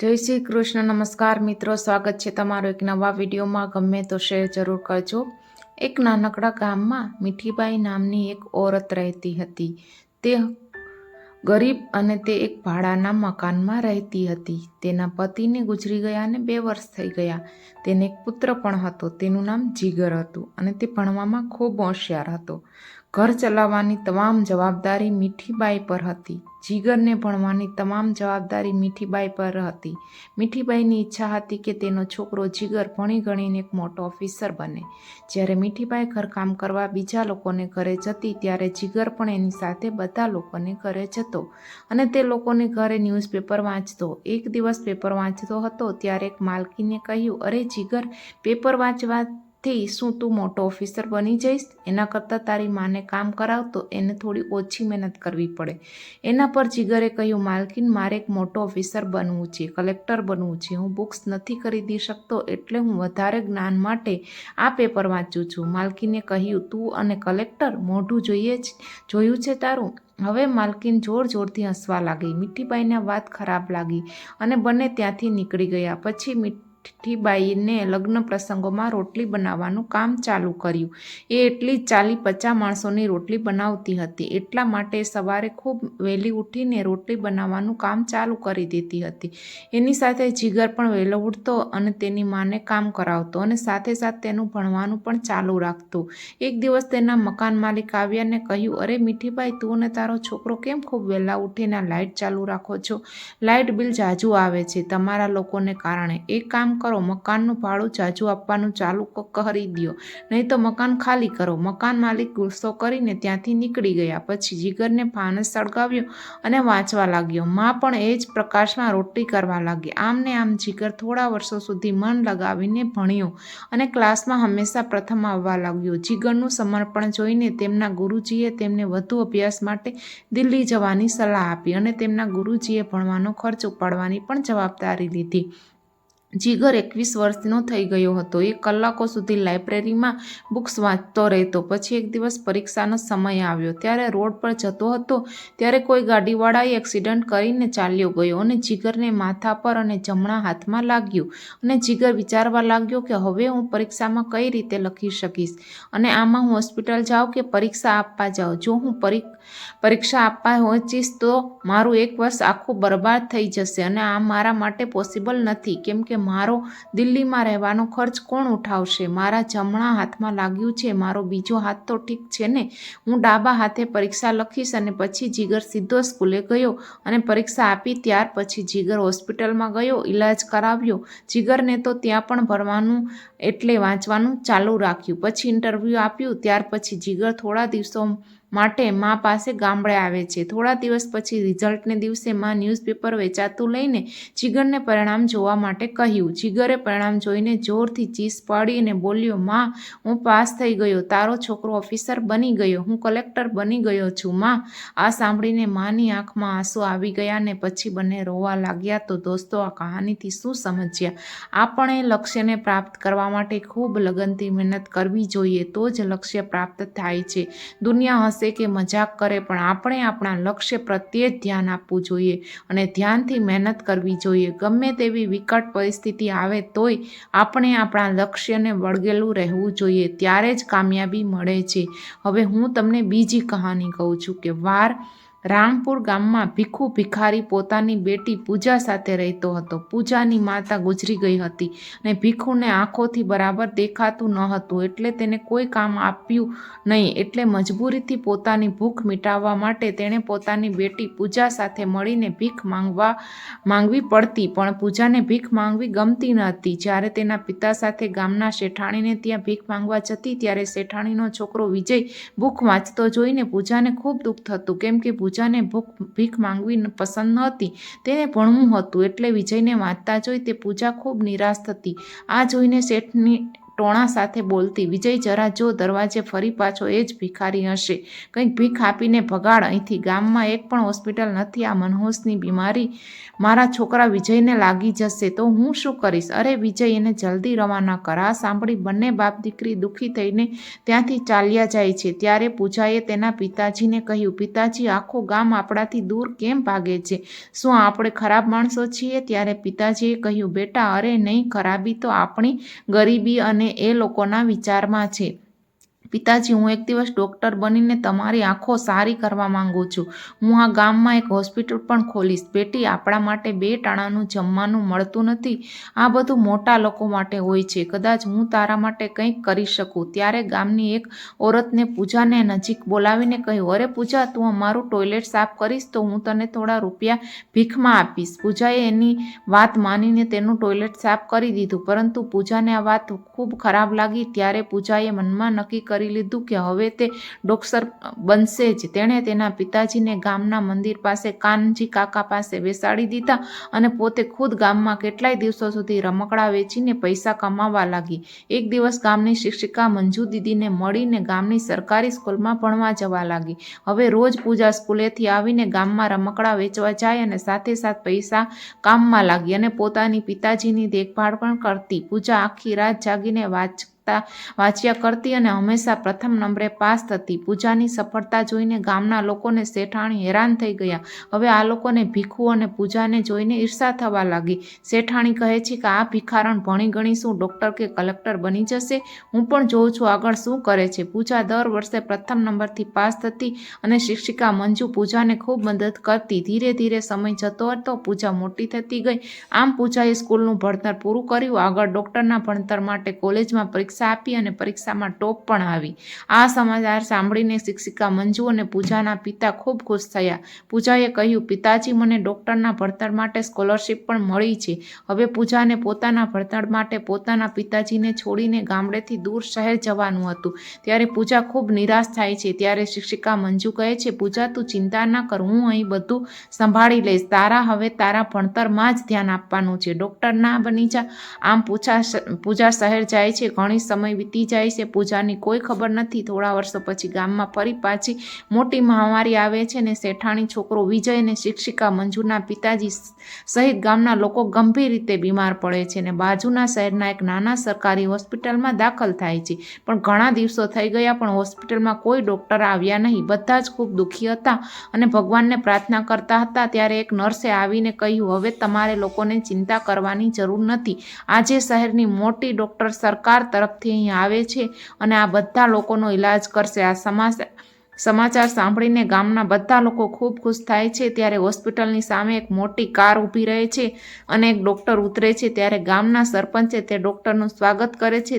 જય શ્રી કૃષ્ણ, નમસ્કાર મિત્રો, સ્વાગત છે તમારો એક નવા વિડીયોમાં. ગમે તો શેર જરૂર કરજો. એક નાનકડા ગામમાં મીઠીબાઈ નામની એક ઓરત રહેતી હતી. તે ગરીબ અને તે એક ભાડાના મકાનમાં રહેતી હતી. તેના પતિને ગુજરી ગયા અને બે વર્ષ થઈ ગયા. તેને એક પુત્ર પણ હતો. તેનું નામ જીગર હતું અને તે ભણવામાં ખૂબ હોશિયાર હતો. ઘર ચલાવવાની તમામ જવાબદારી મીઠીબાઈ પર હતી. જીગરને ભણવાની તમામ જવાબદારી મીઠીબાઈ પર હતી. મીઠીબાઈની ઈચ્છા હતી કે તેનો છોકરો જીગર ભણી ગણીને એક મોટો ઓફિસર બને. જ્યારે મીઠીબાઈ ઘરકામ કરવા બીજા લોકોને ઘરે જતી, ત્યારે જીગર પણ એની સાથે બધા લોકોને ઘરે જતો અને તે લોકોને ઘરે ન્યૂઝપેપર વાંચતો. એક દિવસ પેપર વાંચતો હતો, ત્યારે એક માલકીને કહ્યું, અરે, જીગર પેપર વાંચવા થી શું તું મોટો ઓફિસર બની જઈશ? એના કરતાં તારી માને કામ કરાવતો એને થોડી ઓછી મહેનત કરવી પડે. એના પર જીગરે કહ્યું, માલકીન, મારે એક મોટો ઓફિસર બનવું છે કલેક્ટર બનવું છે. હું બુક્સ નથી ખરીદી શકતો એટલે હું વધારે જ્ઞાન માટે આ પેપર વાંચું છું. માલકીને કહ્યું, તું અને કલેક્ટર મોઢું જોઈએ જ, જોયું છે તારું? હવે માલકીન જોર જોરથી હસવા લાગી. મીઠીબાઈને વાત ખરાબ લાગી અને બંને ત્યાંથી નીકળી ગયા. પછી મીઠીબાઈને લગ્ન પ્રસંગોમાં રોટલી બનાવવાનું કામ ચાલુ કર્યું. એ એટલી ચાલી પચાસ માણસોની રોટલી બનાવતી હતી. એટલા માટે સવારે ખૂબ વહેલી ઉઠીને રોટલી બનાવવાનું કામ ચાલુ કરી દેતી હતી. એની સાથે જીગર પણ વહેલો ઉઠતો અને તેની માને કામ કરાવતો અને સાથે સાથે તેનું ભણવાનું પણ ચાલુ રાખતો. એક દિવસ તેના મકાન માલિક આવ્યા ને કહ્યું, અરે મીઠીભાઈ, તું અને તારો છોકરો કેમ ખૂબ વહેલા ઉઠીને લાઇટ ચાલુ રાખો છો? લાઇટ બિલ જાજુ આવે છે તમારા લોકોને કારણે. એક કામ કરો, મકાનનું ભાડું જાજુ આપવાનું ચાલુ કરી દો નહીં તો મકાન ખાલી કરો. મકાન માલિક ગુસ્સો કરીને ત્યાંથી નીકળી ગયા. પછી જીગરને ફાનસ સળગાવ્યો અને વાંચવા લાગ્યો. માં પણ એ જ પ્રકાશમાં રોટલી કરવા લાગી. આમને આમ જીગર થોડા વર્ષો સુધી મન લગાવીને ભણ્યો અને ક્લાસમાં હંમેશા પ્રથમ આવવા લાગ્યો. જીગરનું સમર્પણ જોઈને તેમના ગુરુજીએ તેમને વધુ અભ્યાસ માટે દિલ્હી જવાની સલાહ આપી અને તેમના ગુરુજીએ ભણવાનો ખર્ચ ઉપાડવાની પણ જવાબદારી લીધી. જીગર એકવીસ વર્ષનો થઈ ગયો હતો. એ કલાકો સુધી લાઇબ્રેરીમાં બુક્સ વાંચતો રહેતો. પછી એક દિવસ પરીક્ષાનો સમય આવ્યો. ત્યારે રોડ પર જતો હતો, ત્યારે કોઈ ગાડીવાળાએ એક્સિડન્ટ કરીને ચાલ્યો ગયો અને જીગરને માથા પર અને જમણા હાથમાં લાગ્યું અને જીગર વિચારવા લાગ્યો કે હવે હું પરીક્ષામાં કઈ રીતે લખી શકીશ? અને આમાં હું હોસ્પિટલ જાઉં કે પરીક્ષા આપવા જાઉં? જો હું પરીક્ષા આપવા પહોંચીશ તો મારું એક વર્ષ આખું બરબાદ થઈ જશે અને આ મારા માટે પોસિબલ નથી. કેમ કે મારો દિલ્હીમાં રહેવાનો ખર્ચ કોણ ઉઠાવશે? મારા જમણા હાથમાં લાગ્યું છે, મારો બીજો હાથ તો ઠીક છે ને? હું ડાબા હાથે પરીક્ષા લખીશ અને પછી જીગર સીધો સ્કૂલે ગયો અને પરીક્ષા આપી ત્યાર પછી જીગર હોસ્પિટલમાં ગયો, ઈલાજ કરાવ્યો. જીગરને તો ત્યાં પણ ભરવાનું એટલે વાંચવાનું ચાલુ રાખ્યું. પછી ઇન્ટરવ્યૂ આપ્યું, ત્યાર પછી જીગર થોડા દિવસો માટે મા પાસે ગામડે આવે છે. થોડા દિવસ પછી રિઝલ્ટને દિવસે મા ન્યૂઝપેપર વેચાતું લઈને જીગરને પરિણામ જોવા માટે કહ્યું. જીગરે પરિણામ જોઈને જોરથી ચીસ પાડીને બોલ્યો, માં, હું પાસ થઈ ગયો. તારો છોકરો ઓફિસર બની ગયો. હું કલેક્ટર બની ગયો છું. માં. આ સાંભળીને માની આંખમાં આંસુ આવી ગયા ને પછી બંને રોવા લાગ્યા. તો દોસ્તો, આ કહાનીથી શું સમજ્યા? આપણે લક્ષ્યને પ્રાપ્ત કરવા માટે ખૂબ લગનથી મહેનત કરવી જોઈએ. તો જ લક્ષ્ય પ્રાપ્ત થાય છે. દુનિયા હશે કે મજાક કરે, પણ આપણે આપણા લક્ષ્ય પ્રત્યે જ ધ્યાન આપવું જોઈએ અને ધ્યાનથી મહેનત કરવી જોઈએ. ગમે તેવી વિકટ પરિસ્થિતિ આવે તોય આપણે આપણા લક્ષ્યને વળગેલું રહેવું જોઈએ. ત્યારે જ કામયાબી મળે છે. હવે હું તમને બીજી કહાની કહું છું કે વાર રામપુર ગામમાં ભીખુ ભિખારી પોતાની બેટી પૂજા સાથે રહેતો હતો. પૂજાની માતા ગુજરી ગઈ હતી અને ભીખુને આંખોથી બરાબર દેખાતું ન હતું. એટલે તેને કોઈ કામ આપ્યું નહીં. એટલે મજબૂરીથી પોતાની ભૂખ મિટાવવા માટે તેણે પોતાની બેટી પૂજા સાથે મળીને ભીખ માંગવા માંગવી પડતી, પણ પૂજાને ભીખ માંગવી ગમતી ન હતી. જ્યારે તેના પિતા સાથે ગામના શેઠાણીને ત્યાં ભીખ માંગવા જતી, ત્યારે શેઠાણીનો છોકરો વિજય ભૂખ વાંચતો જોઈને પૂજાને ખૂબ દુઃખ થતું. કેમ કે પૂજાને ભૂખ, ભીખ માંગવી પસંદ નહોતી. તેને ભણવું હતું. એટલે વિજયને વાંચતા જોઈ તે પૂજા ખૂબ નિરાશ થતી. આ જોઈને શેઠની ટોણા સાથે બોલતી વિજય જરા જો દરવાજે ફરી પાછો એ જ ભિખારી હશે. કંઈક ભીખ આપીને ભગાડ અહીંથી ગામમાં એક પણ હોસ્પિટલ નથી. આ મનહોશની બીમારી મારા છોકરા વિજયને લાગી જશે તો હું શું કરીશ? અરે વિજય એને જલ્દી રવાના કર. આ સાંભળી બંને બાપ દીકરી દુઃખી થઈને ત્યાંથી ચાલ્યા જાય છે. ત્યારે પૂજાએ તેના પિતાજીને કહ્યું, પિતાજી, આખું ગામ આપણાથી દૂર કેમ ભાગે છે? શું આપણે ખરાબ માણસો છીએ? ત્યારે પિતાજીએ કહ્યું, બેટા, અરે નહીં, ખરાબી તો આપણી ગરીબી અને એ લોકોના વિચારમાં છે. પિતાજી, હું એક દિવસ ડૉક્ટર બનીને તમારી આંખો સારી કરવા માંગુ છું. હું આ ગામમાં એક હોસ્પિટલ પણ ખોલીશ. બેટી, આપણા માટે બે ટાણાનું જમવાનું મળતું નથી. આ બધું મોટા લોકો માટે હોય છે. કદાચ હું તારા માટે કંઈક કરી શકું. ત્યારે ગામની એક ઓરતને પૂજાને નજીક બોલાવીને કહ્યું, અરે પૂજા, તું અમારું ટોયલેટ સાફ કરીશ તો હું તને થોડા રૂપિયા ભીખમાં આપીશ. પૂજાએ એની વાત માનીને તેનું ટોયલેટ સાફ કરી દીધું. પરંતુ પૂજાને આ વાત ખૂબ ખરાબ લાગી. ત્યારે પૂજાએ મનમાં નક્કી કરી લીધું કે હવે તે ડોક્ટર બનશે જ. તેણે તેના પિતાજીને ગામના મંદિર પાસે કાનજી કાકા પાસે બેસાડી દીધા અને પોતે ખુદ ગામમાં કેટલાય દિવસો સુધી રમકડા વેચીને પૈસા કમાવા લાગી. એક દિવસ ગામની શિક્ષિકા મંજુ દીદીને મળીને ગામની સરકારી સ્કૂલમાં ભણવા જવા લાગી. હવે રોજ પૂજા સ્કૂલેથી આવીને ગામમાં રમકડા વેચવા જાય અને સાથે સાથ પૈસા કામમાં લાગી અને પોતાની પિતાજીની દેખભાળ પણ કરતી. પૂજા આખી રાત જાગીને વાંચ વાંચ્યા કરતી અને હંમેશા પ્રથમ નંબરે પાસ થતી. પૂજાની સફળતા જોઈને ગામના લોકોને શેઠાણી હેરાન થઈ ગયા. હવે આ લોકોને ભીખુ અને પૂજાને જોઈને ઈર્ષા થવા લાગી. શેઠાણી કહે છે કે, આ ભિખારણ ભણી ગણી શું ડૉક્ટર કે કલેક્ટર બની જશે. હું પણ જોઉં છું આગળ શું કરે છે. પૂજા દર વર્ષે પ્રથમ નંબરથી પાસ થતી અને શિક્ષિકા મંજુ પૂજાને ખૂબ મદદ કરતી. ધીરે ધીરે સમય જતો હતો, પૂજા મોટી થતી ગઈ. આમ પૂજાએ સ્કૂલનું ભણતર પૂરું કર્યું. આગળ ડૉક્ટરના ભણતર માટે કોલેજમાં પરીક્ષા આપી અને પરીક્ષામાં ટોપ પણ આવી. આ સમાચાર સાંભળીને શિક્ષિકા મંજુ અને પૂજાના પિતા ખૂબ ખુશ થયા. પૂજાએ કહ્યું, પિતાજી, મને ડૉક્ટરના ભણતર માટે સ્કોલરશિપ પણ મળી છે. હવે પૂજાને પોતાના ભણતર માટે પોતાના પિતાજીને છોડીને ગામડેથી દૂર શહેર જવાનું હતું. ત્યારે પૂજા ખૂબ નિરાશ થાય છે. ત્યારે શિક્ષિકા મંજુ કહે છે, પૂજા, તું ચિંતા ના કર. હું અહીં બધું સંભાળી લઈશ. તારા હવે તારા ભણતરમાં જ ધ્યાન આપવાનું છે. ડૉક્ટર ના બની જા. આમ પૂછા પૂજા શહેર જાય છે. ઘણી સમય વીતી જાય છે. પૂજાની કોઈ ખબર નથી. થોડા વર્ષો પછી ગામમાં ફરી પાછી મોટી મહામારી આવે છે ને શેઠાણી છોકરો વિજય અને શિક્ષિકા મંજુના પિતાજી સહિત ગામના લોકો ગંભીર રીતે બીમાર પડે છે ને બાજુના શહેરના એક નાના સરકારી હોસ્પિટલમાં દાખલ થાય છે. પણ ઘણા દિવસો થઈ ગયા પણ હોસ્પિટલમાં કોઈ ડૉક્ટર આવ્યા નહીં. બધા જ ખૂબ દુઃખી હતા અને ભગવાનને પ્રાર્થના કરતા હતા. ત્યારે એક નર્સે આવીને કહ્યું, હવે તમારે લોકોને ચિંતા કરવાની જરૂર નથી. આજે શહેરની મોટી ડૉક્ટર સરકાર તરફથી અહીં આવે છે અને આ બધા લોકોનો ઈલાજ કરશે. આ સમાચાર સમાચાર સાંભળીને ગામના બધા લોકો ખૂબ ખુશ થાય છે. ત્યારે હોસ્પિટલની સામે એક મોટી કાર ઊભી રહે છે અને એક ડૉક્ટર ઉતરે છે. ત્યારે ગામના સરપંચે તે ડૉક્ટરનું સ્વાગત કરે છે.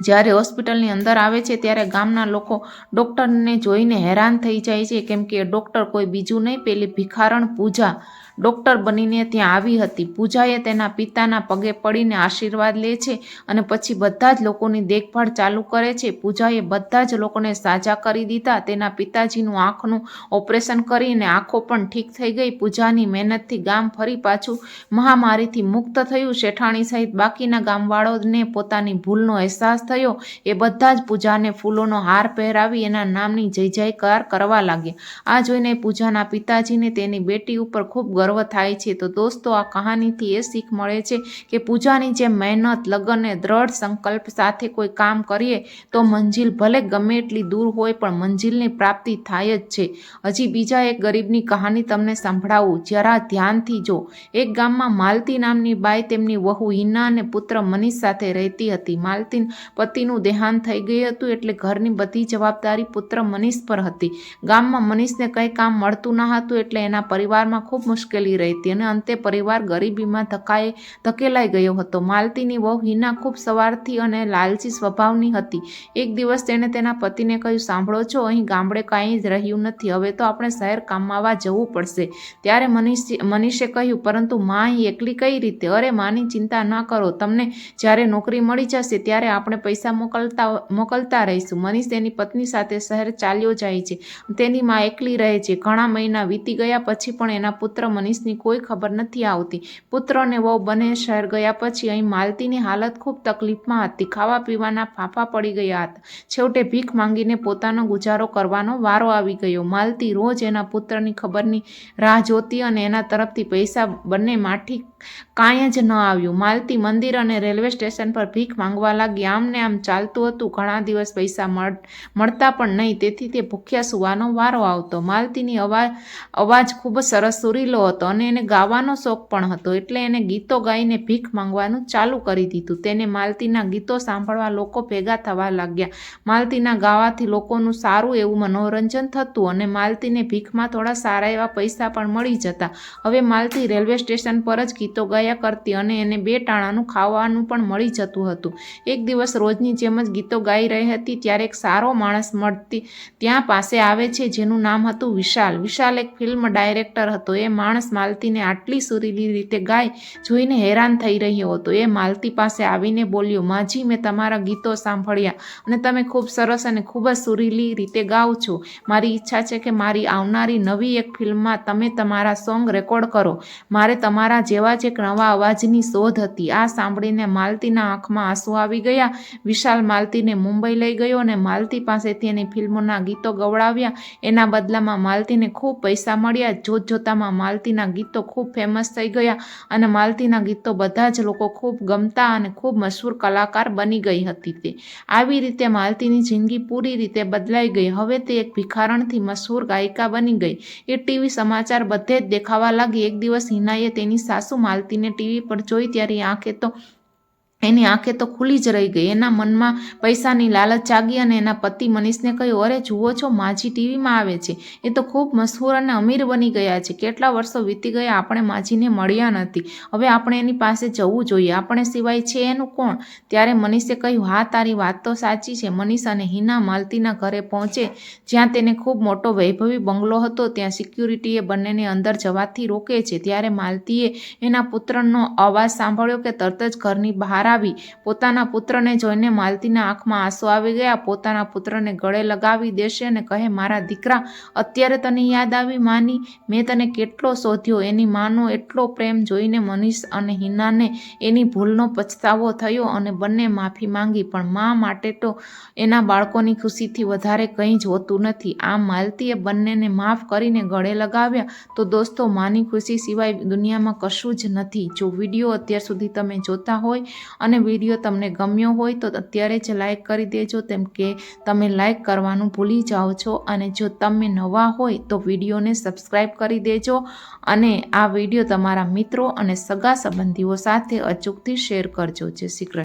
જ્યારે હોસ્પિટલની અંદર આવે છે ત્યારે ગામના લોકો ડૉક્ટરને જોઈને હેરાન થઈ જાય છે. કેમ કે ડૉક્ટર કોઈ બીજું નહીં, પેલી ભિખારણ પૂજા ડૉક્ટર બનીને ત્યાં આવી હતી. પૂજાએ તેના પિતાના પગે પડીને આશીર્વાદ લે છે અને પછી બધા જ લોકોની દેખભાળ ચાલુ કરે છે. પૂજાએ બધા જ લોકોને સાજા કરી દીધા. તેના પિતાજીનું આંખનું ઓપરેશન કરીને આંખો પણ ઠીક થઈ ગઈ. પૂજાની મહેનતથી ગામ ફરી પાછું મહામારીથી મુક્ત થયું. શેઠાણી સહિત બાકીના ગામવાળોને પોતાની ભૂલનો અહેસાસ થયો. એ બધા જ પૂજાને ફૂલોનો હાર પહેરાવી એના નામની જય જયકાર કરવા લાગ્યા. આ જોઈને પૂજાના પિતાજીને તેની બેટી ઉપર ખૂબ ગર્વ થાય છે. તો દોસ્તો, આ કહાનીથી એ શીખ મળે છે કે પૂજાની જે મહેનત, લગન અને દ્રઢ સંકલ્પ સાથે કોઈ કામ કરીએ તો મંજિલ ભલે ગમે એટલી દૂર હોય, પણ મંજિલની પ્રાપ્તિ થાય જ છે. હજી બીજા એક ગરીબની કહાની તમને સંભળાવું. જરા ધ્યાનથી જો. એક ગામમાં માલતી નામની બાઈ તેમની વહુ હિના અને પુત્ર મનીષ સાથે રહેતી હતી. માલતી પતિનું દેહાંત થઈ ગયું હતું એટલે ઘરની બધી જવાબદારી પુત્ર મનીષ પર હતી. ગામમાં મનીષને કંઈ કામ મળતું ન હતું એટલે એના પરિવારમાં ખૂબ મુશ્કેલી રહેતી અને અંતે પરિવાર ગરીબીમાં ધકાએ ધકેલાઈ ગયો હતો. માલતીની વહુ હિના ખૂબ સવારથી અને લાલચી સ્વભાવની હતી. એક દિવસ તેણે તેના પતિને કહ્યું, સાંભળો છો, અહીં ગામડે કાંઈ જ રહ્યું નથી. હવે તો આપણે શહેર કામવા જવું પડશે. ત્યારે મનીષ, મનીષે કહ્યું, પરંતુ મા અહીં એકલી કઈ રીતે? અરે, માની ચિંતા ન કરો. તમને જ્યારે નોકરી મળી જશે, ત્યારે આપણે પૈસા મોકલતા મોકલતા રહીશું. મનીષ તેની પત્ની સાથે શહેર ચાલ્યો જાય છે. તેની મા એકલી રહે છે. ઘણા મહિના વીતી ગયા પછી પણ એના પુત્ર મનીષ મનીષની કોઈ ખબર નથી આવતી. પુત્ર અને વહુ બંને શહેર ગયા પછી અહીં માલતીની હાલત ખૂબ તકલીફમાં હતી. ખાવા પીવાના ફાંફા પડી ગયા હતા. છેવટે ભીખ માંગીને પોતાનો ગુજારો કરવાનો વારો આવી ગયો. માલતી રોજ એના પુત્રની ખબરની રાહ જોતી અને એના તરફથી પૈસા બંને માઠી કાંઈ જ ન આવ્યું. માલતી મંદિર અને રેલવે સ્ટેશન પર ભીખ માંગવા લાગી. આમને આમ ચાલતું હતું. ઘણા દિવસ પૈસા મળ, મળતા પણ નહીં. તેથી તે ભૂખ્યા સુવાનો વારો આવતો. માલતીની અવાજ અવાજ ખૂબ સરસ સુરીલો હતો. અને એને ગાવાનો શોખ પણ હતો. એટલે એને ગીતો ગાઈને ભીખ માંગવાનું ચાલુ કરી દીધું. તેને માલતીના ગીતો સાંભળવા લોકો ભેગા થવા લાગ્યા. માલતીના ગાવાથી લોકોનું સારું એવું મનોરંજન થતું અને માલતીને ભીખમાં થોડા સારા એવા પૈસા પણ મળી જતા. હવે માલતી રેલવે સ્ટેશન પર જ ગીતો ગાયા કરતી અને એને બે ટાણાનું ખાવાનું પણ મળી જતું હતું. એક દિવસ રોજની જેમ જ ગીતો ગાઈ રહી હતી ત્યારે એક સારો માણસ મળતી ત્યાં પાસે આવે છે જેનું નામ હતું વિશાલ. વિશાલ એક ફિલ્મ ડાયરેક્ટર હતો. એ માણસ માલતીને આટલી સુરીલી રીતે ગાય જોઈને હેરાન થઈ રહ્યો હતો. એ માલતી પાસે આવીને બોલ્યો, માજી, મેં તમારા ગીતો સાંભળ્યા અને તમે ખૂબ સરસ અને ખૂબ જ સુરીલી રીતે ગાઓ છો. મારી ઈચ્છા છે કે મારી આવનારી નવી એક ફિલ્મમાં તમે તમારા સોંગ રેકોર્ડ કરો. મારે તમારા જેવા જ એક નવા અવાજની શોધ હતી. આ સાંભળીને માલતીના આંખમાં આંસુ આવી ગયા. વિશાલ માલતીને મુંબઈ લઈ ગયો અને માલતી પાસેથી એની ફિલ્મોના ગીતો ગવડાવ્યા. એના બદલામાં માલતીને ખૂબ પૈસા મળ્યા. જોત જોતામાં માલતીના ગીતો ખૂબ ફેમસ થઈ ગયા અને માલતીના ગીતો બધા જ લોકો ખૂબ ગમતા અને ખૂબ મશહૂર કલાકાર બની ગઈ હતી તે. આવી રીતે માલતીની જિંદગી પૂરી રીતે બદલાઈ ગઈ. હવે તે એક ભિખારણથી મશહૂર ગાયિકા બની ગઈ. એ ટીવી સમાચાર બધે જ દેખાવા લાગી. એક દિવસ હિનાએ તેની સાસુ માલતીને ટીવી પર જોઈ ત્યારે આંખે તો એની આંખે તો ખુલ્લી જ રહી ગઈ. એના મનમાં પૈસાની લાલચ જાગી અને એના પતિ મનીષને કહ્યું, અરે, જુઓ છો, માજી ટીવીમાં આવે છે. એ તો ખૂબ મશહૂર અને અમીર બની ગયા છે. કેટલા વર્ષો વીતી ગયા, આપણે માજીને મળ્યા નથી. હવે આપણે એની પાસે જવું જોઈએ. આપણે સિવાય છે એનું કોણ? ત્યારે મનીષે કહ્યું, હા, તારી વાત તો સાચી છે. મનીષ અને હિના માલતીના ઘરે પહોંચે. જ્યાં તેને ખૂબ મોટો વૈભવી બંગલો હતો, ત્યાં સિક્યુરિટીએ બંનેને અંદર જવાથી રોકે છે. ત્યારે માલતીએ એના પુત્રનો અવાજ સાંભળ્યો કે તરત જ ઘરની બહાર આવી પોતાના પુત્રને જોઈને માલતીના આંખમાં આંસુ આવી ગયા. પોતાના પુત્રને ગળે લગાવી દેશે અને કહે, મારા દીકરા, અત્યારે તને યાદ આવી? માની, મેં તને કેટલો શોધ્યો? એની માનો એટલો પ્રેમ જોઈને મનીષ અને હિનાને એની ભૂલનો પછતાવો થયો અને બંને માફી માંગી. પણ મા માટે તો એના બાળકોની ખુશીથી વધારે કંઈ જ હોતું નથી. આમ માલતીએ બંનેને માફ કરીને ગળે લગાવ્યા. તો દોસ્તો, માની ખુશી સિવાય દુનિયામાં કશું જ નથી. જો વીડિયો અત્યાર સુધી તમે જોતા હોય અને વીડિયો તમને ગમ્યો હોય તો અત્યારે જ લાઇક કરી દેજો, તેમ કે તમે લાઇક કરવાનું ભૂલી જાઓ છો અને જો તમે નવા હોય તો વિડીયોને સબસ્ક્રાઈબ કરી દેજો અને આ વીડિયો તમારા મિત્રો અને સગા સંબંધીઓ સાથે અચૂકથી શેર કરજો. જય શ્રી કૃષ્ણ.